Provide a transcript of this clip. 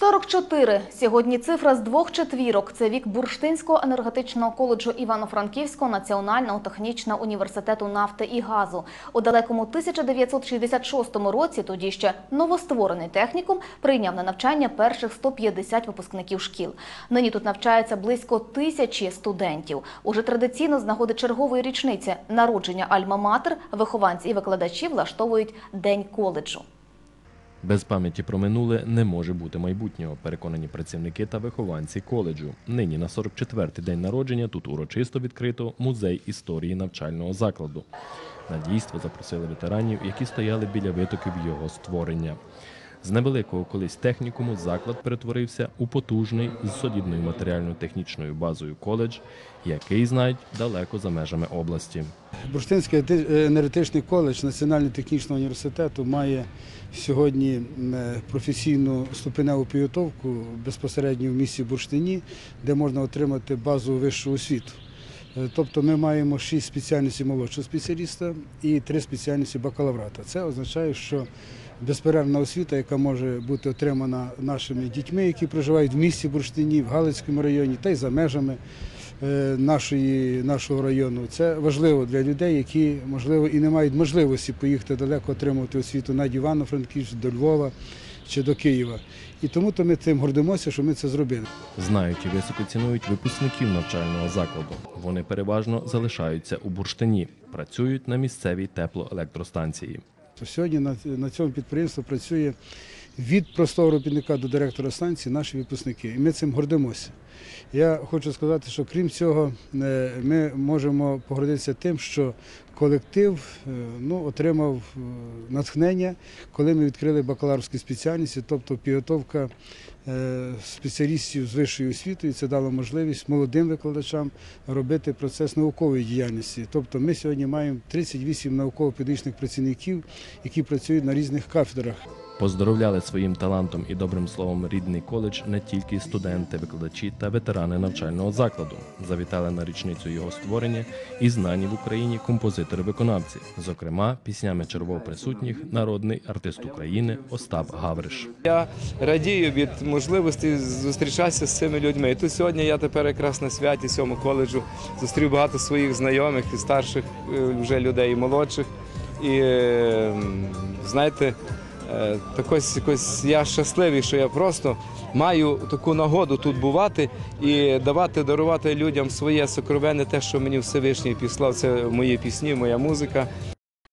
44. Сьогодні цифра з двох четвірок. Це вік Бурштинського енергетичного коледжу Івано-Франківського національного технічного університету нафти і газу. У далекому 1966 році тоді ще новостворений технікум прийняв на навчання перших 150 випускників шкіл. Нині тут навчається близько тисячі студентів. Уже традиційно з нагоди чергової річниці народження Альма-Матер вихованці і викладачі влаштовують День коледжу. Без пам'яті про минуле не може бути майбутнього, переконані працівники та вихованці коледжу. Нині на 44-й день народження тут урочисто відкрито музей історії навчального закладу. На дійство запросили ветеранів, які стояли біля витоків його створення. З невеликого колись технікуму заклад перетворився у потужний з солідною матеріально-технічною базою коледж, який знають далеко за межами області. Бурштинський ети- енергетичний коледж Національного технічного університету має сьогодні е, професійну ступеневу підготовку безпосередньо в місті Бурштині, де можна отримати базову вищу освіту. Е, Тобто ми маємо шість спеціальностей молодшого спеціаліста і три спеціальності бакалаврата. Це означає, що безперервна освіта, яка може бути отримана нашими дітьми, які проживають в місті Бурштині, в Галицькому районі та й за межами е, нашої, нашого району. Це важливо для людей, які можливо і не мають можливості поїхати далеко отримувати освіту навіть Івано-Франківськ, до Львова чи до Києва. І тому то ми цим гордимося, що ми це зробили. Знають і високо цінують випускників навчального закладу. Вони переважно залишаються у бурштині, працюють на місцевій теплоелектростанції. Сьогодні на цьому підприємстві працює від простого робітника до директора станції наші випускники. І ми цим гордимося. Я хочу сказати, що крім цього, е, ми можемо погордитися тим, що колектив е, ну, отримав е, натхнення, коли ми відкрили бакалаврські спеціальності, тобто підготовка спеціалістів з вищою освітою. Це дало можливість молодим викладачам робити процес наукової діяльності. Тобто ми сьогодні маємо 38 науково-педагогічних працівників, які працюють на різних кафедрах. Поздоровляли своїм талантом і добрим словом рідний коледж не тільки студенти, викладачі та ветерани навчального закладу. Завітали на річницю його створення і знані в Україні композитори-виконавці, зокрема піснями червоно присутніх народний артист України Остап Гавриш. Я радію від можливості зустрічатися з цими людьми. І тут сьогодні я тепер якраз на святі цьому коледжу зустрів багато своїх знайомих і старших е, вже людей, і молодших. І е, знаєте, так ось якось я щасливий, що я просто маю таку нагоду тут бувати і давати, дарувати людям своє сокровенне, те, що мені Всевишній післав. Це мої пісні, моя музика.